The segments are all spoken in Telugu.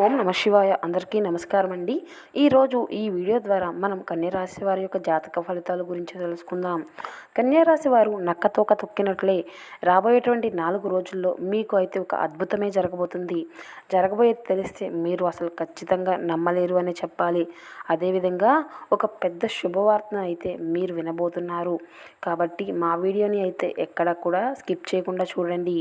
ఓం నమ శివాయ. అందరికీ నమస్కారం అండి ఈరోజు ఈ వీడియో ద్వారా మనం కన్యరాశి వారి యొక్క జాతక ఫలితాల గురించి తెలుసుకుందాం. కన్యరాశి వారు నక్కతోక తొక్కినట్లే రాబోయేటువంటి నాలుగు రోజుల్లో మీకు అయితే ఒక అద్భుతమే జరగబోతుంది. జరగబోయేది తెలిస్తే మీరు అసలు ఖచ్చితంగా నమ్మలేరు అని చెప్పాలి. అదేవిధంగా ఒక పెద్ద శుభవార్తను అయితే మీరు వినబోతున్నారు. కాబట్టి మా వీడియోని అయితే ఎక్కడ కూడా స్కిప్ చేయకుండా చూడండి.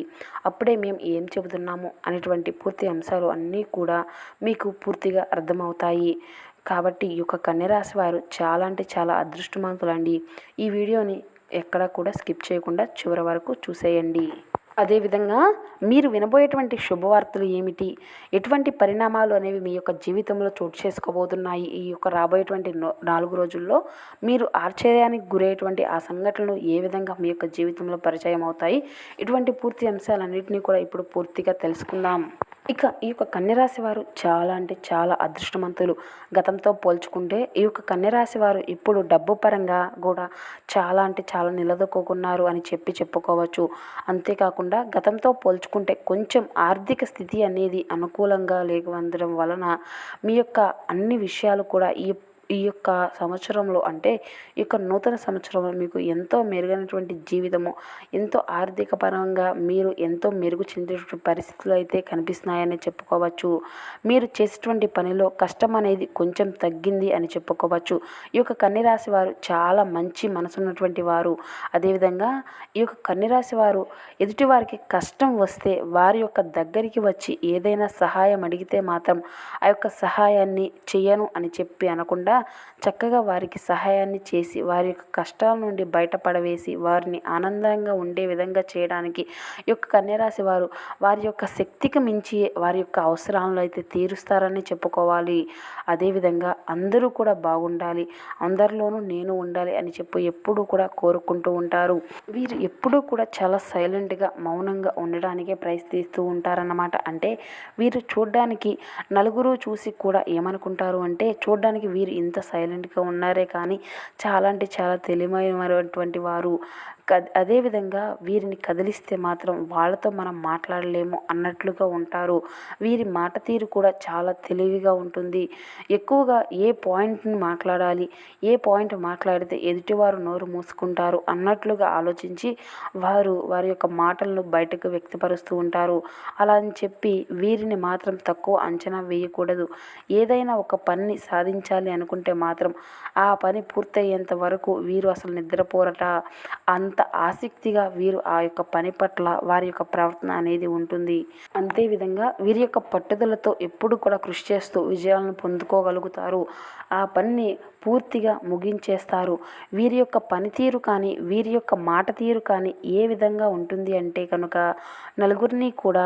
అప్పుడే మేము ఏం చెబుతున్నాము అనేటువంటి పూర్తి అంశాలు అన్నీ కూడా మీకు పూర్తిగా అర్థమవుతాయి. కాబట్టి ఈ యొక్క కన్యరాశి వారు చాలా అంటే చాలా అదృష్టవంతులండి. ఈ వీడియోని ఎక్కడ కూడా స్కిప్ చేయకుండా చివరి వరకు చూసేయండి. అదేవిధంగా మీరు వినబోయేటువంటి శుభవార్తలు ఏమిటి? ఎటువంటి పరిణామాలు అనేవి మీ యొక్క జీవితంలో చోటు చేసుకోబోతున్నాయి? ఈ యొక్క రాబోయేటువంటి నో- నాలుగు రోజుల్లో మీరు ఆశ్చర్యానికి గురయ్యేటువంటి ఆ సంఘటనలు ఏ విధంగా మీ యొక్క జీవితంలో పరిచయం అవుతాయి? ఇటువంటి పూర్తి అంశాలన్నింటినీ కూడా ఇప్పుడు పూర్తిగా తెలుసుకుందాం. ఇక ఈ యొక్క కన్యరాశి వారు చాలా అంటే చాలా అదృష్టవంతులు. గతంతో పోల్చుకుంటే ఈ యొక్క కన్యరాశి వారు ఇప్పుడు డబ్బు పరంగా కూడా చాలా అంటే చాలా నిలదొక్కున్నారు అని చెప్పి చెప్పుకోవచ్చు. అంతేకాకుండా గతంతో పోల్చుకుంటే కొంచెం ఆర్థిక స్థితి అనేది అనుకూలంగా లేకపోవడం వలన మీ యొక్క అన్ని విషయాలు కూడా ఈ ఈ యొక్క సంవత్సరంలో అంటే ఈ యొక్క నూతన సంవత్సరంలో మీకు ఎంతో మెరుగైనటువంటి జీవితము ఎంతో ఆర్థిక పరంగా మీరు ఎంతో మెరుగు చెందేటువంటి పరిస్థితులు అయితే కనిపిస్తున్నాయని చెప్పుకోవచ్చు. మీరు చేసేటువంటి పనిలో కష్టం అనేది కొంచెం తగ్గింది అని చెప్పుకోవచ్చు. ఈ యొక్క కన్నిరాశి వారు చాలా మంచి మనసున్నటువంటి వారు. అదేవిధంగా ఈ యొక్క కన్నిరాశి వారు ఎదుటి వారికి కష్టం వస్తే వారి యొక్క దగ్గరికి వచ్చి ఏదైనా సహాయం అడిగితే మాత్రం ఆ యొక్క సహాయాన్ని చేయను అని చెప్పి అనకుండా చక్కగా వారికి సహాయాన్ని చేసి వారి యొక్క కష్టాల నుండి బయటపడవేసి వారిని ఆనందంగా ఉండే విధంగా చేయడానికి ఈ యొక్క కన్యరాశి వారు వారి యొక్క శక్తికి మించి వారి యొక్క అవసరాలను అయితే తీరుస్తారని చెప్పుకోవాలి. అదేవిధంగా అందరూ కూడా బాగుండాలి. అందరిలోనూ నేను ఉండాలి అని చెప్పి ఎప్పుడూ కూడా కోరుకుంటూ ఉంటారు. వీరు ఎప్పుడూ కూడా చాలా సైలెంట్గా మౌనంగా ఉండడానికే ప్రయత్నిస్తూ ఉంటారన్నమాట. అంటే వీరు చూడడానికి నలుగురు చూసి కూడా ఏమనుకుంటారు అంటే చూడ్డానికి వీరు ఇంత సైలెంట్గా ఉన్నారే కానీ చాలా అంటే చాలా తెలివైనటువంటి వారు. కద్ అదేవిధంగా వీరిని కదిలిస్తే మాత్రం వాళ్ళతో మనం మాట్లాడలేము అన్నట్లుగా ఉంటారు. వీరి మాట తీరు కూడా చాలా తెలివిగా ఉంటుంది. ఎక్కువగా ఏ పాయింట్ని మాట్లాడాలి ఏ పాయింట్ మాట్లాడితే ఎదుటివారు నోరు మూసుకుంటారు అన్నట్లుగా ఆలోచించి వారు వారి యొక్క మాటలను బయటకు వ్యక్తపరుస్తూ ఉంటారు. అలా అని చెప్పి వీరిని మాత్రం తక్కువ అంచనా వేయకూడదు. ఏదైనా ఒక పనిని సాధించాలి అనుకుంటే మాత్రం ఆ పని పూర్తయ్యేంత వరకు వీరు అసలు నిద్రపోరట. అంత ఆసక్తిగా వీరు ఆ యొక్క పని పట్ల వారి యొక్క ప్రవర్తన అనేది ఉంటుంది. అంతేవిధంగా వీరి యొక్క పట్టుదలతో ఎప్పుడు కూడా కృషి చేస్తూ విజయాలను పొందుకోగలుగుతారు. ఆ పనిని పూర్తిగా ముగించేస్తారు. వీరి యొక్క పనితీరు కానీ వీరి యొక్క మాట తీరు కానీ ఏ విధంగా ఉంటుంది అంటే కనుక నలుగురిని కూడా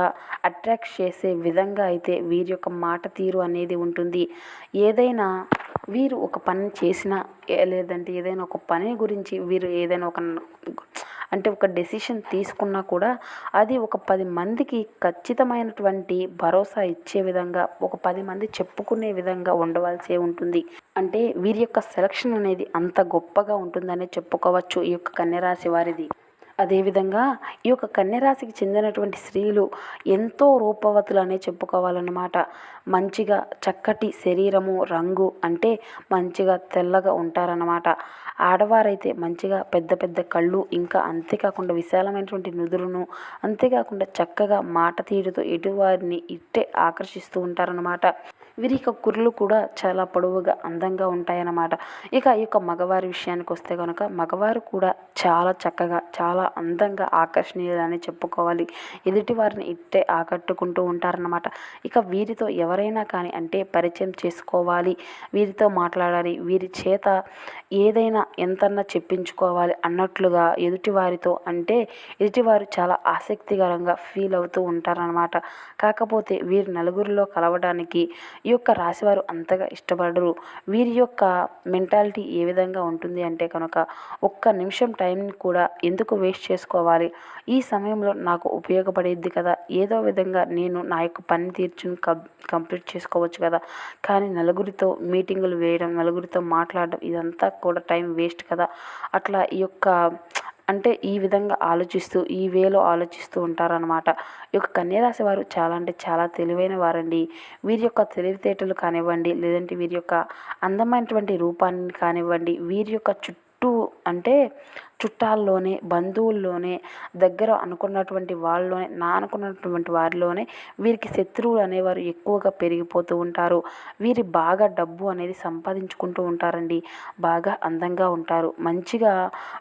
అట్రాక్ట్ చేసే విధంగా అయితే వీరి యొక్క మాట తీరు అనేది ఉంటుంది. ఏదైనా వీరు ఒక పని చేసినా లేదంటే ఏదైనా ఒక పని గురించి వీరు ఏదైనా ఒక అంటే ఒక డెసిషన్ తీసుకున్నా కూడా అది ఒక పది మందికి ఖచ్చితమైనటువంటి భరోసా ఇచ్చే విధంగా ఒక పది మంది చెప్పుకునే విధంగా ఉండవలసి ఉంటుంది. అంటే వీరి యొక్క సెలక్షన్ అనేది అంత గొప్పగా ఉంటుందనే చెప్పుకోవచ్చు ఈ యొక్క కన్యరాశి వారిది. అదేవిధంగా ఈ యొక్క కన్యరాశికి చెందినటువంటి స్త్రీలు ఎంతో రూపవతులు అనే చెప్పుకోవాలన్నమాట. మంచిగా చక్కటి శరీరము రంగు అంటే మంచిగా తెల్లగా ఉంటారన్నమాట. ఆడవారైతే మంచిగా పెద్ద పెద్ద కళ్ళు ఇంకా అంతేకాకుండా విశాలమైనటువంటి నుదురును అంతేకాకుండా చక్కగా మాట తీరుతో ఎటువారిని ఇట్టే ఆకర్షిస్తూ ఉంటారన్నమాట. వీరి యొక్క కుర్లు కూడా చాలా పొడవుగా అందంగా ఉంటాయన్నమాట. ఇక ఈ యొక్క మగవారి విషయానికి వస్తే కనుక మగవారు కూడా చాలా చక్కగా చాలా అందంగా ఆకర్షణీయులని చెప్పుకోవాలి. ఎదుటి వారిని ఇట్టే ఆకట్టుకుంటూ ఉంటారన్నమాట. ఇక వీరితో ఎవరైనా కానీ అంటే పరిచయం చేసుకోవాలి వీరితో మాట్లాడాలి వీరి చేత ఏదైనా ఎంతన్నా చెప్పించుకోవాలి అన్నట్లుగా ఎదుటి వారితో అంటే ఎదుటివారు చాలా ఆసక్తికరంగా ఫీల్ అవుతూ ఉంటారన్నమాట. కాకపోతే వీరి నలుగురిలో కలవడానికి ఈ యొక్క రాశివారు అంతగా ఇష్టపడరు. వీరి యొక్క మెంటాలిటీ ఏ విధంగా ఉంటుంది అంటే కనుక ఒక్క నిమిషం టైంని కూడా ఎందుకు వేస్ట్ చేసుకోవాలి? ఈ సమయంలో నాకు ఉపయోగపడేది కదా? ఏదో విధంగా నేను నా యొక్క పని తీర్చుని కంప్లీట్ చేసుకోవచ్చు కదా? కానీ నలుగురితో మీటింగులు వేయడం నలుగురితో మాట్లాడడం ఇదంతా కూడా టైం వేస్ట్ కదా? అట్లా ఈ యొక్క అంటే ఈ విధంగా ఆలోచిస్తూ ఈ వేలో ఆలోచిస్తూ ఉంటారనమాట ఈ యొక్క కన్యరాశి వారు చాలా అంటే చాలా తెలివైన వారండి. వీరి యొక్క తెలివితేటలు కానివ్వండి లేదంటే వీరి యొక్క అందమైనటువంటి రూపాన్ని కానివ్వండి వీరి యొక్క చుట్టూ అంటే చుట్టాల్లోనే బంధువుల్లోనే దగ్గర అనుకున్నటువంటి వాళ్ళలోనే నా అనుకున్నటువంటి వారిలోనే వీరికి శత్రువులు అనేవారు ఎక్కువగా పెరిగిపోతూ ఉంటారు. వీరి బాగా డబ్బు అనేది సంపాదించుకుంటూ ఉంటారండి. బాగా అందంగా ఉంటారు. మంచిగా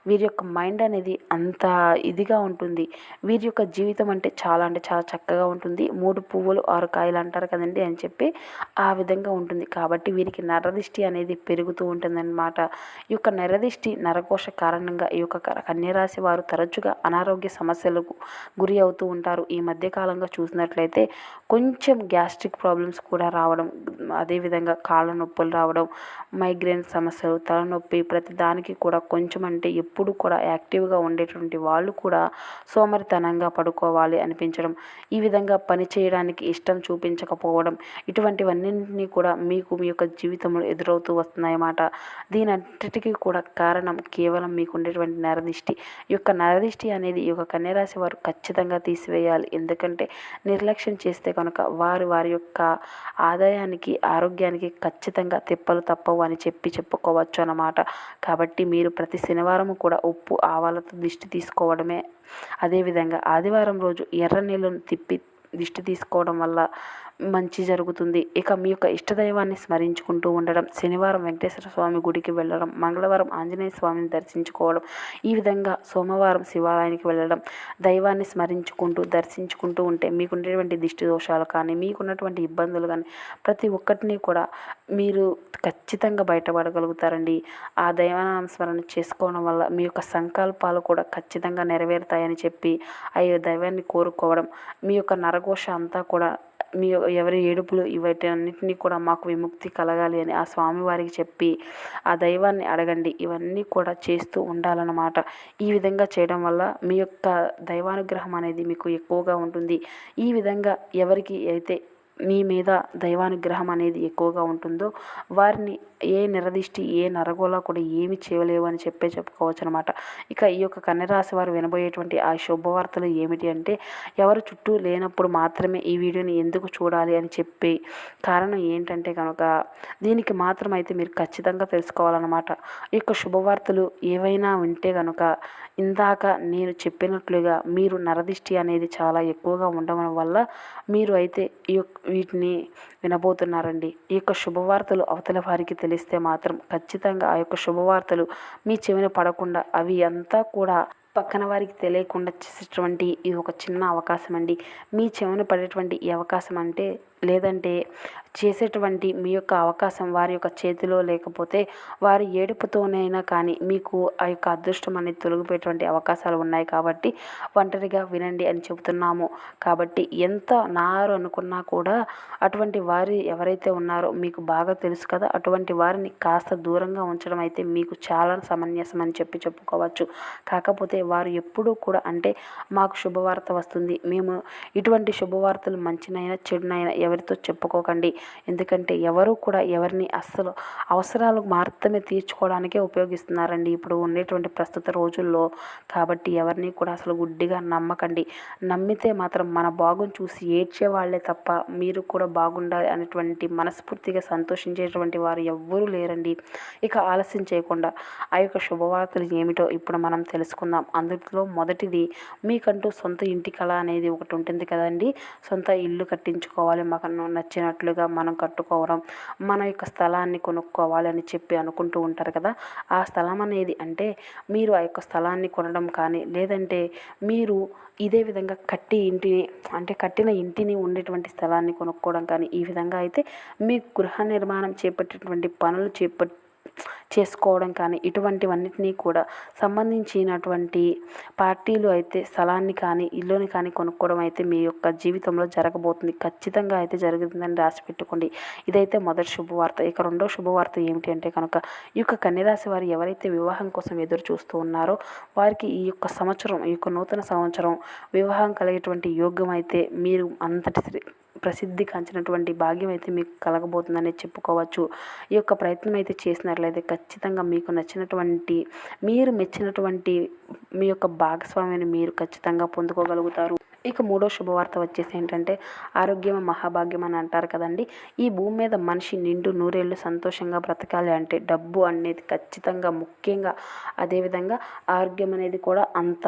వీరి యొక్క మైండ్ అనేది అంత ఇదిగా ఉంటుంది. వీరి యొక్క జీవితం అంటే చాలా అంటే చాలా చక్కగా ఉంటుంది. మూడు పువ్వులు ఆరు కాయలు అంటారు కదండి అని చెప్పి ఆ విధంగా ఉంటుంది. కాబట్టి వీరికి నరదిష్టి అనేది పెరుగుతూ ఉంటుందన్నమాట. ఈ యొక్క నరదిష్టి నరకోశ కారణంగా ఈ యొక్క కన్యరాశి వారు తరచుగా అనారోగ్య సమస్యలకు గురి అవుతూ ఉంటారు. ఈ మధ్యకాలంగా చూసినట్లయితే కొంచెం గ్యాస్ట్రిక్ ప్రాబ్లమ్స్ కూడా రావడం అదేవిధంగా కాళ్ళ నొప్పులు రావడం మైగ్రేన్ సమస్యలు తలనొప్పి ప్రతి దానికి కూడా కొంచెం అంటే ఎప్పుడు కూడా యాక్టివ్గా ఉండేటువంటి వాళ్ళు కూడా సోమరితనంగా పడుకోవాలి అనిపించడం ఈ విధంగా పని చేయడానికి ఇష్టం చూపించకపోవడం ఇటువంటివన్నింటినీ కూడా మీకు మీ యొక్క జీవితంలో ఎదురవుతూ వస్తున్నాయన్నమాట. దీనంతటికీ కూడా కారణం కేవలం మీకు ఉండేటువంటి నరదిష్టి. ఈ యొక్క నరదిష్టి అనేది ఈ యొక్క కన్యరాశి వారు ఖచ్చితంగా తీసివేయాలి. ఎందుకంటే నిర్లక్ష్యం చేస్తే కనుక వారు వారి యొక్క ఆదాయానికి ఆరోగ్యానికి ఖచ్చితంగా తిప్పలు తప్పవు అని చెప్పి చెప్పుకోవచ్చు అన్నమాట. కాబట్టి మీరు ప్రతి శనివారం కూడా ఉప్పు ఆవాలతో దిష్టి తీసుకోవడమే. అదేవిధంగా ఆదివారం రోజు ఎర్ర నీళ్ళను తిప్పి దిష్టి తీసుకోవడం వల్ల మంచి జరుగుతుంది. ఇక మీ యొక్క ఇష్టదైవాన్ని స్మరించుకుంటూ ఉండడం శనివారం వెంకటేశ్వర స్వామి గుడికి వెళ్ళడం మంగళవారం ఆంజనేయ స్వామిని దర్శించుకోవడం ఈ విధంగా సోమవారం శివాలయానికి వెళ్ళడం దైవాన్ని స్మరించుకుంటూ దర్శించుకుంటూ ఉంటే మీకుండేటువంటి దిష్టి దోషాలు కానీ మీకున్నటువంటి ఇబ్బందులు కానీ ప్రతి ఒక్కటిని కూడా మీరు ఖచ్చితంగా బయటపడగలుగుతారండి. ఆ దైవనామస్మరణ చేసుకోవడం వల్ల మీ యొక్క సంకల్పాలు కూడా ఖచ్చితంగా నెరవేరుతాయని చెప్పి ఆ దైవాన్ని కోరుకోవడం మీ యొక్క నరఘోష అంతా కూడా మీ ఎవరి ఏడుపులు వీటన్నిటిని కూడా మాకు విముక్తి కలగాలి అని ఆ స్వామివారికి చెప్పి ఆ దైవాన్ని అడగండి. ఇవన్నీ కూడా చేస్తూ ఉండాలన్నమాట. ఈ విధంగా చేయడం వల్ల మీ యొక్క దైవానుగ్రహం అనేది మీకు ఎక్కువగా ఉంటుంది. ఈ విధంగా ఎవరికి అయితే మీ మీద దైవానుగ్రహం అనేది ఎక్కువగా ఉంటుందో వారిని ఏ నిరదిష్టి ఏ నరగోళ కూడా ఏమి చేయలేవు అని చెప్పే చెప్పుకోవచ్చు అనమాట ఇక ఈ యొక్క కన్యరాశి వారు వినబోయేటువంటి ఆ శుభవార్తలు ఏమిటి అంటే ఎవరు చుట్టూ లేనప్పుడు మాత్రమే ఈ వీడియోని ఎందుకు చూడాలి అని చెప్పి కారణం ఏంటంటే కనుక దీనికి మాత్రం అయితే మీరు ఖచ్చితంగా తెలుసుకోవాలన్నమాట. ఈ యొక్క శుభవార్తలు ఏవైనా ఉంటే కనుక ఇందాక నేను చెప్పినట్లుగా మీరు నరదిష్టి అనేది చాలా ఎక్కువగా ఉండడం వల్ల మీరు అయితే ఈ యొక్క వీటిని వినబోతున్నారండి. ఈ యొక్క శుభవార్తలు అవతల వారికి తెలిస్తే మాత్రం ఖచ్చితంగా ఆ యొక్క శుభవార్తలు మీ చెవిన పడకుండా అవి అంతా కూడా పక్కన వారికి తెలియకుండా చేసేటువంటి ఇది ఒక చిన్న అవకాశం అండి మీ చెవిన పడేటువంటి ఈ అవకాశం అంటే లేదంటే చేసేటువంటి మీ యొక్క అవకాశం వారి యొక్క చేతిలో లేకపోతే వారి ఏడుపుతోనైనా కానీ మీకు ఆ యొక్క అదృష్టం అనేది తొలగిపోయేటువంటి అవకాశాలు ఉన్నాయి కాబట్టి ఒంటరిగా వినండి అని చెబుతున్నాము. కాబట్టి ఎంత నారు అనుకున్నా కూడా అటువంటి వారి ఎవరైతే ఉన్నారో మీకు బాగా తెలుసు కదా అటువంటి వారిని కాస్త దూరంగా ఉంచడం అయితే మీకు చాలా సమంజసం అని చెప్పి చెప్పుకోవచ్చు. కాకపోతే వారు ఎప్పుడూ కూడా అంటే మాకు శుభవార్త వస్తుంది. మేము ఇటువంటి శుభవార్తలు మంచినైనా చెడునైనా ఎవరితో చెప్పుకోకండి. ఎందుకంటే ఎవరు కూడా ఎవరిని అస్సలు అవసరాలు మాత్రమే తీర్చుకోవడానికే ఉపయోగిస్తున్నారండి. ఇప్పుడు ఉండేటువంటి ప్రస్తుత రోజుల్లో కాబట్టి ఎవరిని కూడా అసలు గుడ్డిగా నమ్మకండి. నమ్మితే మాత్రం మన బాగుని చూసి ఏడ్చే వాళ్ళే తప్ప మీరు కూడా బాగుండాలి అనేటువంటి మనస్ఫూర్తిగా సంతోషించేటువంటి వారు ఎవ్వరూ లేరండి. ఇక ఆలస్యం చేయకుండా ఆ యొక్క శుభవార్తలు ఏమిటో ఇప్పుడు మనం తెలుసుకుందాం. అందులో మొదటిది మీకంటూ సొంత ఇంటి కళ అనేది ఒకటి ఉంటుంది కదండి. సొంత ఇల్లు కట్టించుకోవాలి మాకు నచ్చినట్లుగా మనం కట్టుకోవడం మన యొక్క స్థలాన్ని కొనుక్కోవాలని చెప్పి అనుకుంటూ ఉంటారు కదా. ఆ స్థలం అనేది అంటే మీరు ఆ యొక్క స్థలాన్ని కొనడం కానీ లేదంటే మీరు ఇదే విధంగా కట్టి ఇంటిని అంటే కట్టిన ఇంటిని ఉండేటువంటి స్థలాన్ని కొనుక్కోవడం కానీ ఈ విధంగా అయితే మీ గృహ నిర్మాణం చేపట్టేటువంటి పనులు చేపట్టి చేసుకోవడం కానీ ఇటువంటివన్నిటినీ కూడా సంబంధించినటువంటి పార్టీలు అయితే స్థలాన్ని కానీ ఇల్లుని కానీ కొనుక్కోవడం అయితే మీ యొక్క జీవితంలో జరగబోతుంది. ఖచ్చితంగా అయితే జరుగుతుందని రాసి పెట్టుకోండి. ఇదైతే మొదటి శుభవార్త. ఇక రెండో శుభవార్త ఏమిటి అంటే కనుక ఈ యొక్క కన్యరాశి వారు ఎవరైతే వివాహం కోసం ఎదురు చూస్తూ ఉన్నారో వారికి ఈ యొక్క సంవత్సరం ఈ యొక్క నూతన సంవత్సరం వివాహం కలిగేటువంటి యోగ్యం అయితే మీరు అంతటి ప్రసిద్ధి కాంచినటువంటి భాగ్యం అయితే మీకు కలగబోతుందని చెప్పుకోవచ్చు. ఈ యొక్క ప్రయత్నం అయితే చేసినట్లయితే ఖచ్చితంగా మీకు నచ్చినటువంటి మీరు మెచ్చినటువంటి మీ యొక్క భాగస్వామిని మీరు ఖచ్చితంగా పొందుకోగలుగుతారు. ఇక మూడో శుభవార్త వచ్చేసి ఏంటంటే ఆరోగ్యం మహాభాగ్యం అని అంటారు కదండి. ఈ భూమి మీద మనిషి నిండు నూరేళ్ళు సంతోషంగా బ్రతకాలి అంటే డబ్బు అనేది ఖచ్చితంగా ముఖ్యంగా అదేవిధంగా ఆరోగ్యం అనేది కూడా అంత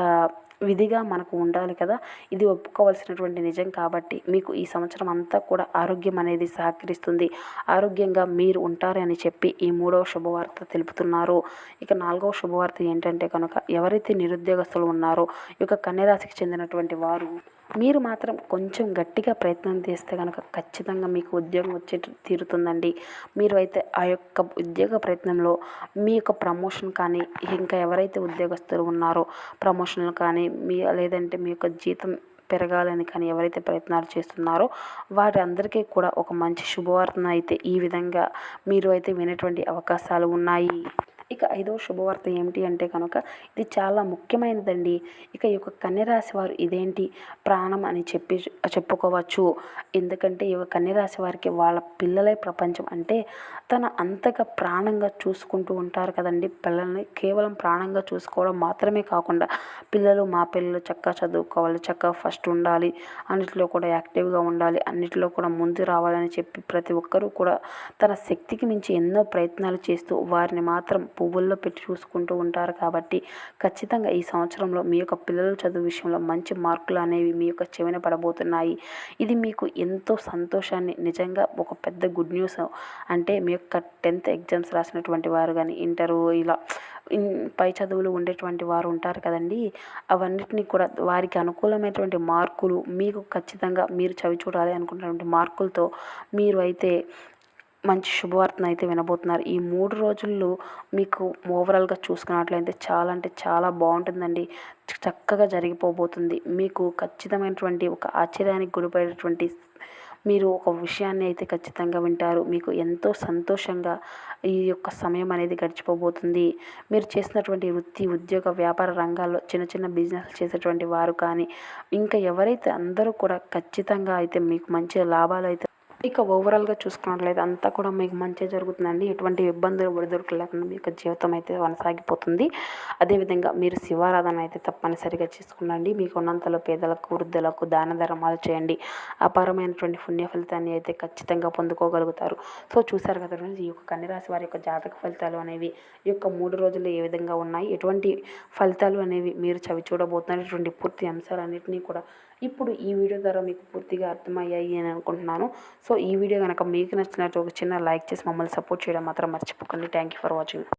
విధిగా మనకు ఉండాలి కదా. ఇది ఒప్పుకోవాల్సినటువంటి నిజం కాబట్టి మీకు ఈ సంవత్సరం అంతా కూడా ఆరోగ్యం అనేది సహకరిస్తుంది. ఆరోగ్యంగా మీరు ఉంటారని చెప్పి ఈ మూడవ శుభవార్త తెలుపుతున్నారు. ఇక నాలుగవ శుభవార్త ఏంటంటే కనుక ఎవరైతే నిరుద్యోగస్తులు ఉన్నారో ఈ యొక్క కన్యరాశికి చెందినటువంటి వారు మీరు మాత్రం కొంచెం గట్టిగా ప్రయత్నం చేస్తే కనుక ఖచ్చితంగా మీకు ఉద్యోగం వచ్చే తీరుతుందండి. మీరు అయితే ఆ యొక్క ఉద్యోగ ప్రయత్నంలో మీ యొక్క ప్రమోషన్ కానీ ఇంకా ఎవరైతే ఉద్యోగస్తులు ఉన్నారో ప్రమోషన్లు కానీ మీ లేదంటే మీ యొక్క జీతం పెరగాలని కానీ ఎవరైతే ప్రయత్నాలు చేస్తున్నారో వారి అందరికీ కూడా ఒక మంచి శుభవార్తను అయితే ఈ విధంగా మీరు అయితే వినేటువంటి అవకాశాలు ఉన్నాయి. ఇక ఐదవ శుభవార్త ఏమిటి అంటే కనుక ఇది చాలా ముఖ్యమైనదండి. ఇక ఈ యొక్క కన్యరాశి వారు ఇదేంటి? ప్రాణం అని చెప్పి చెప్పుకోవచ్చు. ఎందుకంటే ఈ యొక్క కన్యరాశి వారికి వాళ్ళ పిల్లలే ప్రపంచం అంటే తన అంతగా ప్రాణంగా చూసుకుంటూ ఉంటారు కదండి. పిల్లల్ని కేవలం ప్రాణంగా చూసుకోవడం మాత్రమే కాకుండా పిల్లలు మా పిల్లలు చక్కగా చదువుకోవాలి చక్కగా ఫస్ట్ ఉండాలి అన్నిటిలో కూడా యాక్టివ్గా ఉండాలి అన్నిటిలో కూడా ముందు రావాలని చెప్పి ప్రతి ఒక్కరూ కూడా తన శక్తికి మించి ఎన్నో ప్రయత్నాలు చేస్తూ వారిని మాత్రం పువ్వుల్లో పెట్టి చూసుకుంటూ ఉంటారు కాబట్టి ఖచ్చితంగా ఈ సంవత్సరంలో మీ యొక్క పిల్లల చదువు విషయంలో మంచి మార్కులు అనేవి మీ యొక్క చెవిన పడబోతున్నాయి. ఇది మీకు ఎంతో సంతోషాన్ని నిజంగా ఒక పెద్ద గుడ్ న్యూస్ అంటే మీ యొక్క టెన్త్ ఎగ్జామ్స్ రాసినటువంటి వారు కానీ ఇంటరు ఇలా పై చదువులు ఉండేటువంటి వారు ఉంటారు కదండి అవన్నిటినీ కూడా వారికి అనుకూలమైనటువంటి మార్కులు మీకు ఖచ్చితంగా మీరు చవి చూడాలి అనుకున్నటువంటి మార్కులతో మీరు అయితే మంచి శుభవార్తను అయితే వినబోతున్నారు. ఈ మూడు రోజుల్లో మీకు ఓవరాల్గా చూసుకున్నట్లయితే చాలా అంటే చాలా బాగుంటుందండి. చక్కగా జరిగిపోబోతుంది. మీకు ఖచ్చితమైనటువంటి ఒక ఆశ్చర్యానికి గురిపోయేటువంటి మీరు ఒక విషయాన్ని అయితే ఖచ్చితంగా వింటారు. మీకు ఎంతో సంతోషంగా ఈ యొక్క సమయం అనేది గడిచిపోబోతుంది. మీరు చేసినటువంటి వృత్తి ఉద్యోగ వ్యాపార రంగాల్లో చిన్న చిన్న బిజినెస్ చేసేటువంటి వారు కానీ ఇంకా ఎవరైతే అందరూ కూడా ఖచ్చితంగా అయితే మీకు మంచి లాభాలు అయితే ఇక ఓవరాల్గా చూసుకున్నట్లయితే అంతా కూడా మీకు మంచిగా జరుగుతుందండి. ఎటువంటి ఇబ్బందులు ఒడిదుడుకులు లేకుండా మీ యొక్క జీవితం అయితే కొనసాగిపోతుంది. అదేవిధంగా మీరు శివారాధన అయితే తప్పనిసరిగా చేసుకునండి. మీకు ఉన్నంతలో పేదలకు వృద్ధులకు దాన ధర్మాలు చేయండి. అపారమైనటువంటి పుణ్య ఫలితాన్ని అయితే ఖచ్చితంగా పొందుకోగలుగుతారు. సో చూసారు కదా ఈ యొక్క కన్యరాశి వారి యొక్క జాతక ఫలితాలు అనేవి ఈ యొక్క మూడు రోజులు ఏ విధంగా ఉన్నాయి ఎటువంటి ఫలితాలు అనేవి మీరు చవి చూడబోతున్నటువంటి పూర్తి అంశాలన్నింటినీ కూడా ఇప్పుడు ఈ వీడియో ద్వారా మీకు పూర్తిగా అర్థమయ్యాయి అని అనుకుంటున్నాను. సో ఈ వీడియో కనుక మీకు నచ్చినట్టు ఒక చిన్న లైక్ చేసి మమ్మల్ని సపోర్ట్ చేయడం మాత్రం మర్చిపోకండి. Thank you for watching